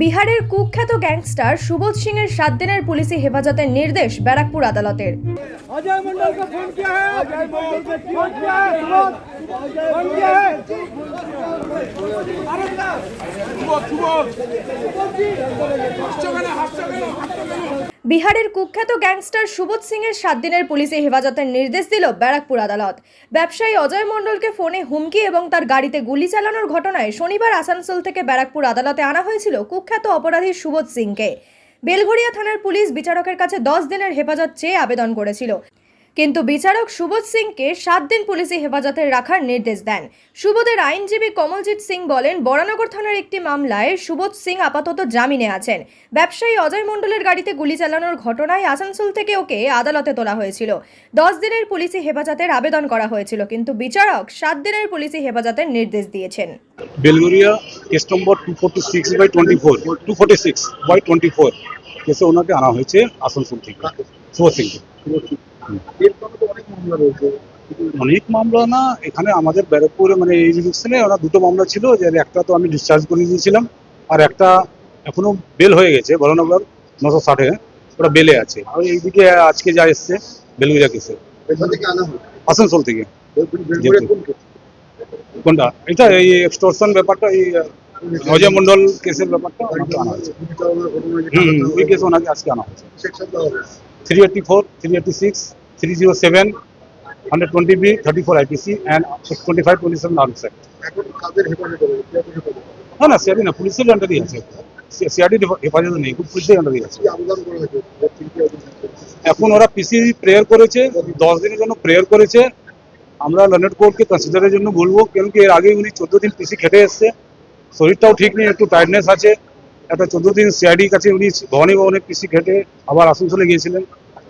বিহারের কুখ্যাত গ্যাংস্টার সুবোধ সিং এর সাত দিনের পুলিশি হেফাজতের নির্দেশ ব্যারাকপুর আদালতের। বিহারের কুখ্যাত গ্যাংস্টার সুবোধ সিংয়ের সাত দিনের পুলিশে হেফাজতের নির্দেশ দিল ব্যারাকপুর আদালত। ব্যবসায়ী অজয় মণ্ডলকে ফোনে হুমকি এবং তার গাড়িতে গুলি চালানোর ঘটনায় শনিবার আসানসোল থেকে ব্যারাকপুর আদালতে আনা হয়েছিল কুখ্যাত অপরাধী সুবোধ সিংকে। বেলঘড়িয়া থানার পুলিশ বিচারকের কাছে দশ দিনের হেফাজত চেয়ে আবেদন করেছিল। কিন্তু বিচারক সুবোধ সিংকে সাত দিন পুলিশি হেফাজতে রাখার নির্দেশ দেন। সুবোধের আইনজীবী কমলজিৎ সিং বলেন, বরানগর থানার একটি মামলায় সুবোধ সিং আপাতত জামিনে আছেন। ব্যবসায়ী অজয় মণ্ডলের গাড়িতে গুলি চালানোর ঘটনায় আসানসোল থেকে ওকে আদালতে তোলা হয়েছিল। দশ দিনের পুলিশি হেফাজতের আবেদন করা হয়েছিল, কিন্তু বিচারক সাত দিনের পুলিশি হেফাজতের নির্দেশ দিয়েছেন। Belgharia case number two forty six by twenty four two forty six by twenty four কেসে ওনাকে আনা হয়েছে আসানসোল থেকে সিংকে। অনেক মামলা না এখানে আমাদের ব্যারাকপুরে মানে এই জুডিকশনে ওরা দুটো মামলা ছিল যে একটা তো আমি ডিসচার্জ করে দিয়েছিলাম আর একটা এখনও বেল হয়ে গেছে বলনগর নশো ষাটে ওটা বেলে আছে। আর এইদিকে আজকে যা এসছে বেলগুড়িয়া কেসে আসানসোল থেকে? কোনটা? এটা এই এক্সটোরশন ব্যাপারটা এই অজয় মন্ডল কেসের ব্যাপারটা আনা হয়েছে। হুম ওই কেস ওনাকে আজকে আনা হয়েছে। Three four three six three zero seven twenty B thirty four and twenty five? না পুলিশের আছে নেই পুলিশের আছে। এখন ওরা পিসি প্রেয়ার করেছে, দশ দিনের জন্য প্রেয়ার করেছে আমরা লনেট কোর্টকে কনসিডারের জন্য বলব কেন কি এর আগে উনি চোদ্দ দিন পিসি খেটে এসছে শরীরটাও ঠিক নেই, একটু টায়ার্ডনেস আছে একটা চোদ্দ দিন সিআইডির কাছে উনি ভবানী ভবনে পিসি খেটে আবার আসানসোলে গিয়েছিলেন।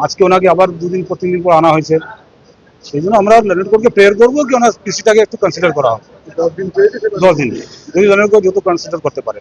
আজকে ওনাকে আবার দুদিন পর তিন দিন পর আনা হয়েছে। সেই জন্য আমরা লেনেট কোর্টকে প্রেয়ার করব কি ওনার পিসিটাকে একটু কনসিডার করা হবে দশ দিন দশ দিন। যদি লেনেট কোর্ট যত কনসিডার করতে পারে।